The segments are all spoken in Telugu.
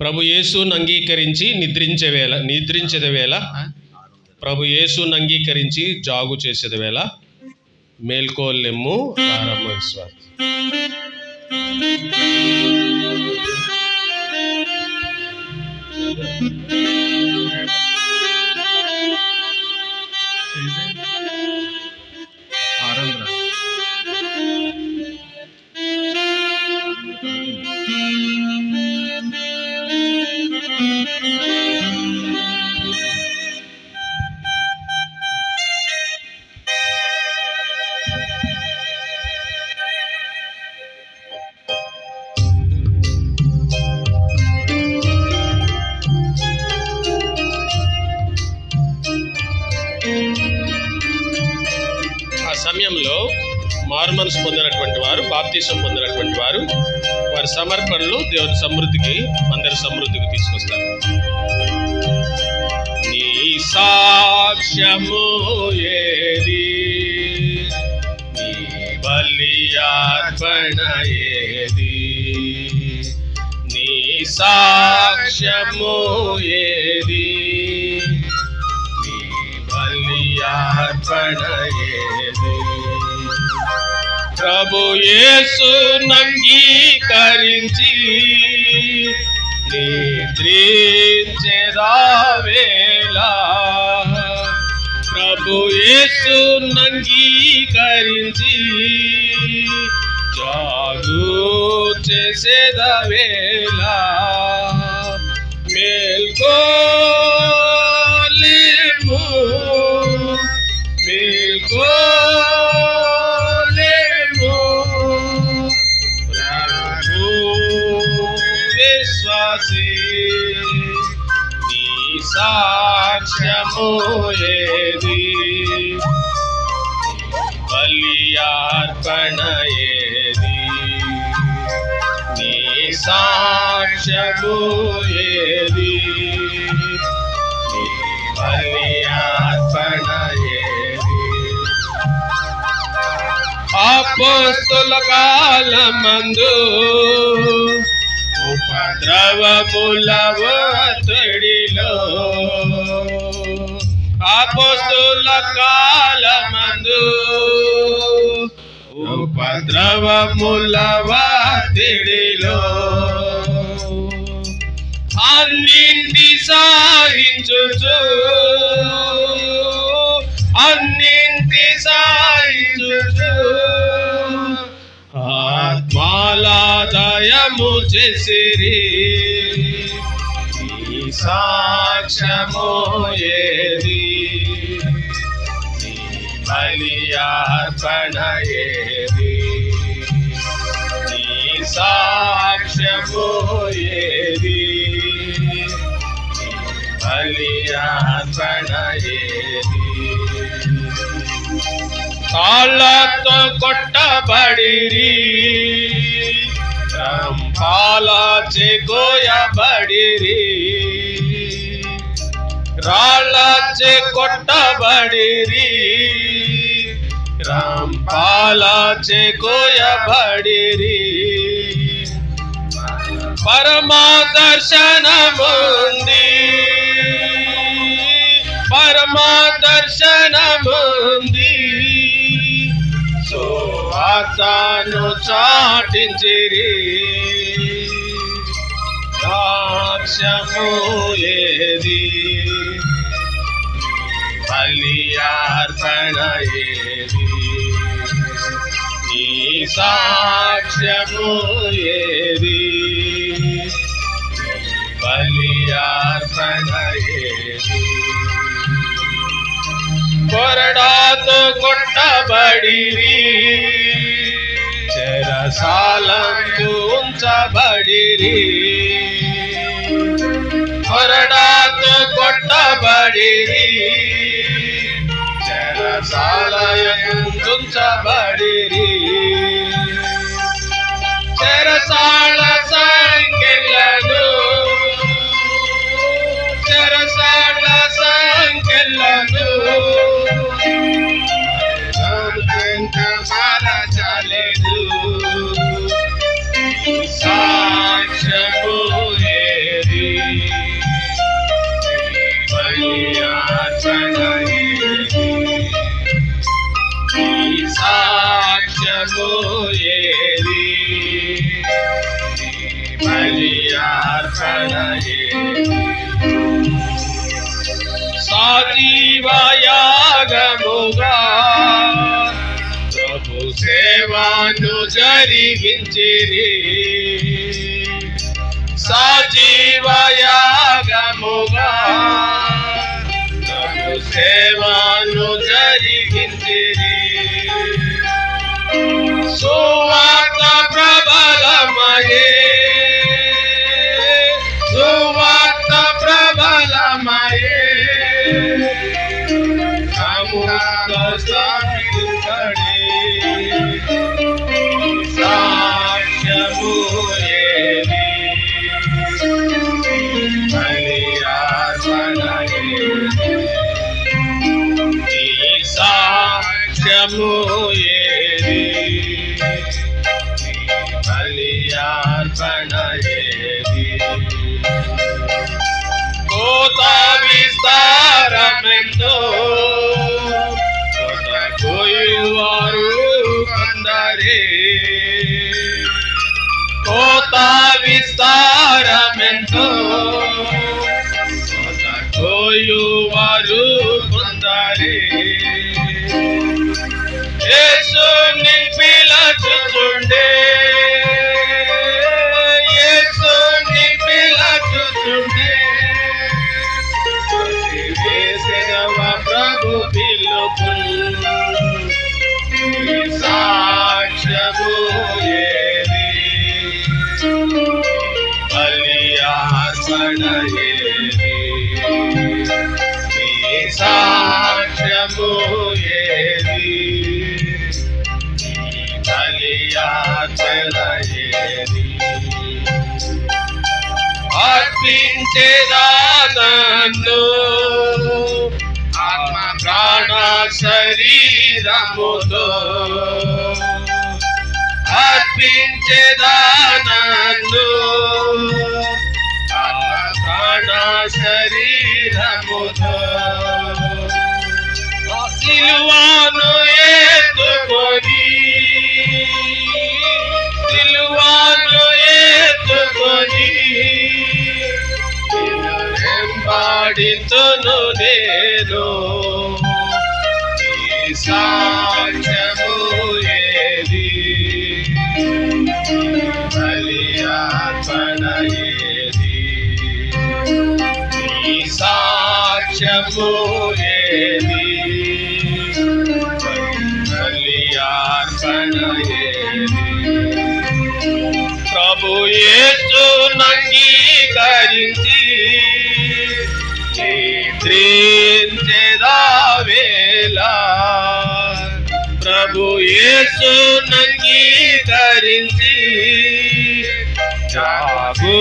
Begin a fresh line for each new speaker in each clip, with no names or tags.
ప్రభు యేసును అంగీకరించి నిద్రించే వేళ నిద్రించేది వేళ ప్రభు యేసును అంగీకరించి జాగు చేసేది వేళ మేల్కోలెమ్ము విశ్వాసం
ఆరంధ్ర
సమయంలో మారుమనసు పొందినటువంటి వారు బాప్తీసం పొందినటువంటి వారు వారి సమర్పణలు దేవుని సమృద్ధికి అందరి సమృద్ధికి తీసుకొస్తారు. నీ సాక్ష్యము ఏది? నీ బలియార్పణ ఏది? నీ సాక్ష్యము ఏది? బలియార్పణ ప్రభు యేసు నంగీకరించి నిద్రించెదావేలా ప్రభు యేసు నంగీకరించి జాగు చేసేదవేళ సాక్ష్యము ఏది? నీ అపోస్తుల కాలమందు ఉపద్రవముల ఒత్తిడిలో. అపోస్తుల కాలమందు ఉపద్రవముల ఒత్తిడిలో. అన్నింటి సాగించుచు అన్నింటి సాగించుచు ఆత్మాలాదయము చేసిరి. ఈ సాక్ష్యము ఏది? బలియార్పణ ఏది? నీ ఏది? బలియార్పణ ఏది కాళ్ళతో కొట్టబడిరి. రంపాల చెగోయబడిరి. రాళ్ళచే కొట్టబడిరి. రంపాల చెగోయబడిరి. పరమా దర్శనముంది పరమా దర్శనముంది సువార్తను చాటించిరి. సాక్ష్యము ఏది? బలియార్పణ ఏది? నీ సాక్ష్యము ఏది? బలియార్పణ ఏది? కొరడాతో కొట్టబడిరి చెరసాలందు ఉంచబడిరి. కొరడాతో కొట్టబడిరి చెరసాలయందు యాగముగా ప్రభు సేవను జరిగించిరి. సజీవయాగముగా. ప్రభు సేవను జరిగించిరి. So Bye. అర్పించేదా నన్ను ఆత్మ ప్రాణ శరీరముతో అర్పించేదా నన్ను ఆత్మ ప్రాణ శరీరముతో సిలువాను ఎత్తుకొని సిలువాను ఎత్తుకొని వెంబాడితును నేను. ఈ సాక్ష్యము ఏది? బలియార్పణ ఏది? ఈ సాక్ష్యము ఏది? బలియార్పణ ఏది? ప్రభు యేసు నంగీకరించి ప్రభు యేసు నంగీకరించి జాగు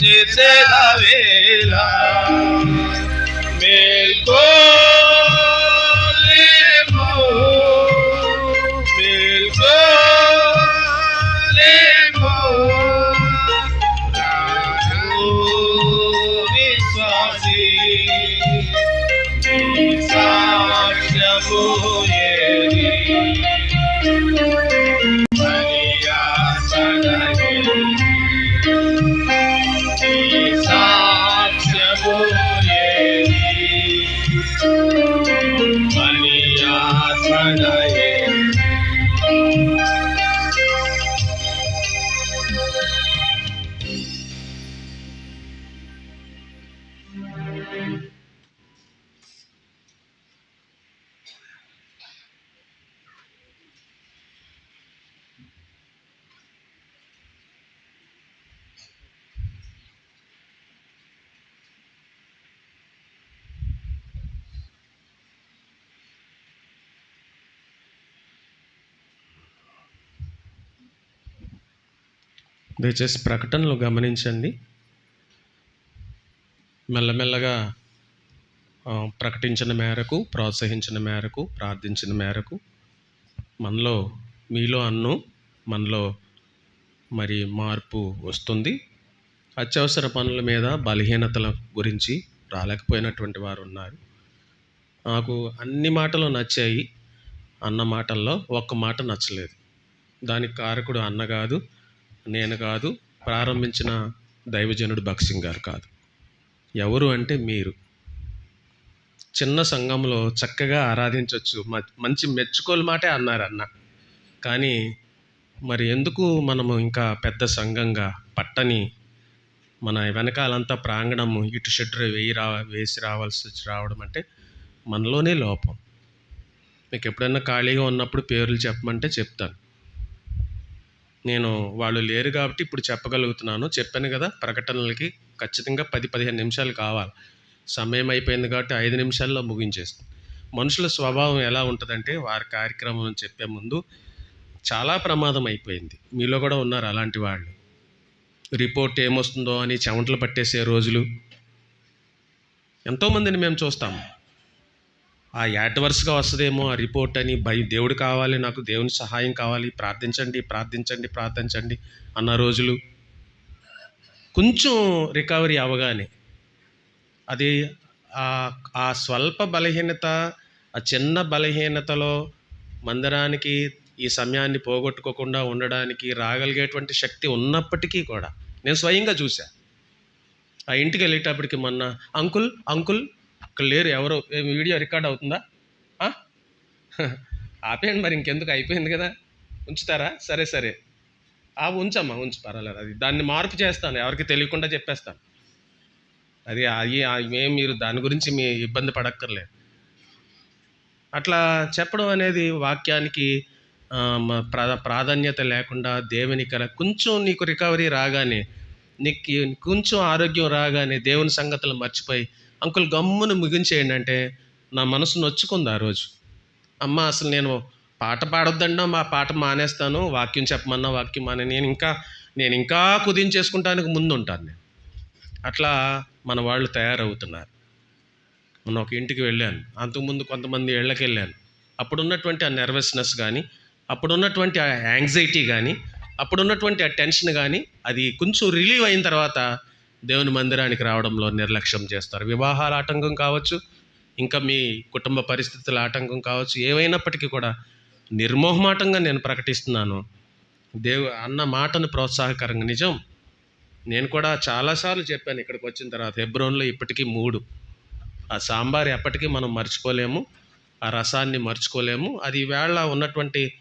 చేసేదా వేళ మేల్కో సాక్ష్యము ఏది? బలియార్పణ ఏది? దయచేసి ప్రకటనలు గమనించండి. మెల్లమెల్లగా ప్రకటించిన మేరకు ప్రోత్సహించిన మేరకు ప్రార్థించిన మేరకు మనలో మీలో అన్ను మనలో మరి మార్పు వస్తుంది. అత్యవసర పనుల మీద బలహీనతల గురించి రాలేకపోయినటువంటి వారు ఉన్నారు. నాకు అన్ని మాటలు నచ్చాయి. అన్న మాటల్లో ఒక్క మాట నచ్చలేదు. దానికి కారకుడు అన్న కాదు. నేను కాదు ప్రారంభించిన దైవజనుడు భక్సింగ్ గారు కాదు. ఎవరు అంటే మీరు. చిన్న సంఘంలో చక్కగా ఆరాధించవచ్చు మంచి మెచ్చుకోలు మాటే అన్నారు అన్న. కానీ మరి ఎందుకు మనము ఇంకా పెద్ద సంఘంగా పట్టని మన వెనకాలంతా ప్రాంగణము ఇటు షట్టర్ వేయి రా వేసి రావాల్సి వచ్చి రావడం అంటే మనలోనే లోపం. మీకు ఎప్పుడైనా ఖాళీగా ఉన్నప్పుడు పేర్లు చెప్పమంటే చెప్తాను. నేను వాళ్ళు లేరు కాబట్టి ఇప్పుడు చెప్పగలుగుతున్నాను. చెప్పాను కదా ప్రకటనలకి ఖచ్చితంగా పది పదిహేను నిమిషాలు కావాలి. సమయం అయిపోయింది కాబట్టి ఐదు నిమిషాల్లో ముగించేస్తాం మనుషుల స్వభావం ఎలా ఉంటుందంటే వారి కార్యక్రమం చెప్పే ముందు చాలా ప్రమాదం అయిపోయింది. మీలో కూడా ఉన్నారు అలాంటి వాళ్ళు. రిపోర్ట్ ఏమొస్తుందో అని చెమటలు పట్టేసే రోజులు. ఎంతోమందిని మేము చూస్తాము. ఆ యాడ్వర్స్గా వస్తుందేమో ఆ రిపోర్ట్ అని భయ దేవుడు కావాలి నాకు దేవుని సహాయం కావాలి ప్రార్థించండి ప్రార్థించండి ప్రార్థించండి అన్న రోజులు కొంచెం రికవరీ అవ్వగానే అది ఆ- స్వల్ప బలహీనత ఆ చిన్న బలహీనతలో మందిరానికి ఈ సమయాన్ని పోగొట్టుకోకుండా ఉండడానికి రాగలిగేటువంటి శక్తి ఉన్నప్పటికీ కూడా నేను స్వయంగా చూశాను ఆ ఇంటికి వెళ్ళేటప్పటికి మొన్న అంకుల్ అంకుల్ ఇక్కడ లేరు ఎవరు వీడియో రికార్డ్ అవుతుందా? ఆపేయండి మరి ఇంకెందుకు? అయిపోయింది కదా. ఉంచుతారా? సరే సరే. ఆ ఉంచమ్మా ఉంచు పర్వాలేదు. అది దాన్ని మార్పు చేస్తాను ఎవరికి తెలియకుండా చెప్పేస్తాను. అది అయ్యి ఏం మీరు దాని గురించి మీ ఇబ్బంది పడక్కర్లేదు. అట్లా చెప్పడం అనేది వాక్యానికి ప్రా ప్రాధాన్యత లేకుండా దేవుని కల కొంచెం నీకు రికవరీ రాగానే నీకు కొంచెం ఆరోగ్యం రాగానే దేవుని సంగతులు మర్చిపోయి అంకుల్ గమ్మును ముగించేయండి అంటే నా మనసు నొచ్చుకుంది ఆ రోజు. అమ్మ అసలు నేను పాట పాడొద్దన్నా మా పాట మానేస్తాను వాక్యం చెప్పమన్నా వాక్యం మానే నేను ఇంకా నేను ఇంకా కుదించేసుకుంటానికి ముందు ఉంటాను నేను. అట్లా మన వాళ్ళు తయారవుతున్నారు. మొన్న ఒక ఇంటికి వెళ్ళాను. అంతకుముందు కొంతమంది ఇళ్ళకి వెళ్ళాను అప్పుడున్నటువంటి ఆ నెర్వస్నెస్ కానీ అప్పుడున్నటువంటి ఆ యాంగ్జైటీ కానీ అప్పుడున్నటువంటి ఆ టెన్షన్ కానీ అది కొంచెం రిలీవ్ అయిన తర్వాత దేవుని మందిరానికి రావడంలో నిర్లక్ష్యం చేస్తారు. వివాహాల ఆటంకం కావచ్చు ఇంకా మీ కుటుంబ పరిస్థితుల ఆటంకం కావచ్చు ఏవైనప్పటికీ కూడా నిర్మోహమాటంగా నేను ప్రకటిస్తున్నాను. దేవు అన్న మాటను ప్రోత్సాహకరంగా. నిజం నేను కూడా చాలాసార్లు చెప్పాను ఇక్కడికి వచ్చిన తర్వాత హెబ్రోన్లో ఇప్పటికీ మూడు. ఆ సాంబార్ ఎప్పటికీ మనం మర్చిపోలేము ఆ రసాన్ని మర్చిపోలేము. అది వేళ ఉన్నటువంటి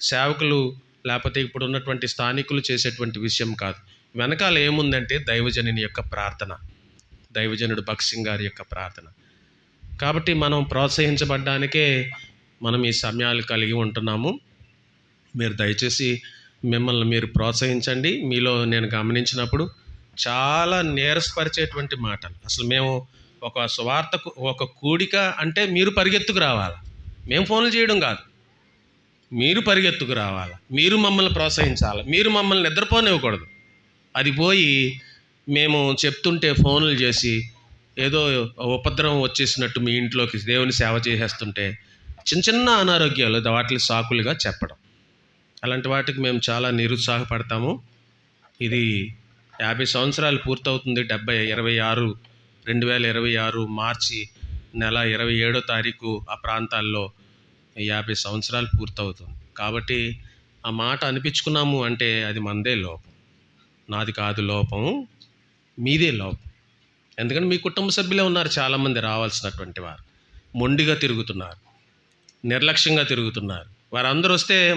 సేవకులు లేకపోతే ఇప్పుడు ఉన్నటువంటి స్థానికులు చేసేటువంటి విషయం కాదు. వెనకాల ఏముందంటే దైవజనుని యొక్క ప్రార్థన దైవజనుడు భక్సింగ్ గారి యొక్క ప్రార్థన. కాబట్టి మనం ప్రోత్సహించబడ్డానికే మనం ఈ సమయాలు కలిగి ఉంటున్నాము. మీరు దయచేసి మిమ్మల్ని మీరు ప్రోత్సహించండి. మీలో నేను గమనించినప్పుడు చాలా నీరసపరిచేటువంటి మాటలు. అసలు మేము ఒక స్వార్థకు ఒక కూడిక అంటే మీరు పరిగెత్తుకు రావాలి? మేము ఫోన్లు చేయడం కాదు. మీరు పరిగెత్తుకు రావాలి? మీరు మమ్మల్ని ప్రోత్సహించాలి? మీరు మమ్మల్ని నిద్రపోనివ్వకూడదు. అది పోయి మేము చెప్తుంటే ఫోన్లు చేసి ఏదో ఉపద్రవం వచ్చేసినట్టు మీ ఇంట్లోకి దేవుని సేవ చేసేస్తుంటే చిన్న చిన్న అనారోగ్యాలు వాటిని సాకులుగా చెప్పడం. అలాంటి వాటికి మేము చాలా నిరుత్సాహపడతాము. ఇది యాభై సంవత్సరాలు పూర్తవుతుంది. డెబ్బై ఇరవై ఆరు రెండు వేల ఇరవై ఆరు మార్చి నెల ఇరవై ఏడో తారీఖు ఆ ప్రాంతాల్లో యాభై సంవత్సరాలు పూర్తవుతుంది. కాబట్టి ఆ మాట అనిపించుకున్నాము అంటే అది మందే లోపం. నాది కాదు లోపం మీదే లోపం. ఎందుకంటే మీ కుటుంబ సభ్యులే ఉన్నారు చాలామంది రావాల్సినటువంటి వారు. మొండిగా తిరుగుతున్నారు. నిర్లక్ష్యంగా తిరుగుతున్నారు. వారందరూ వస్తే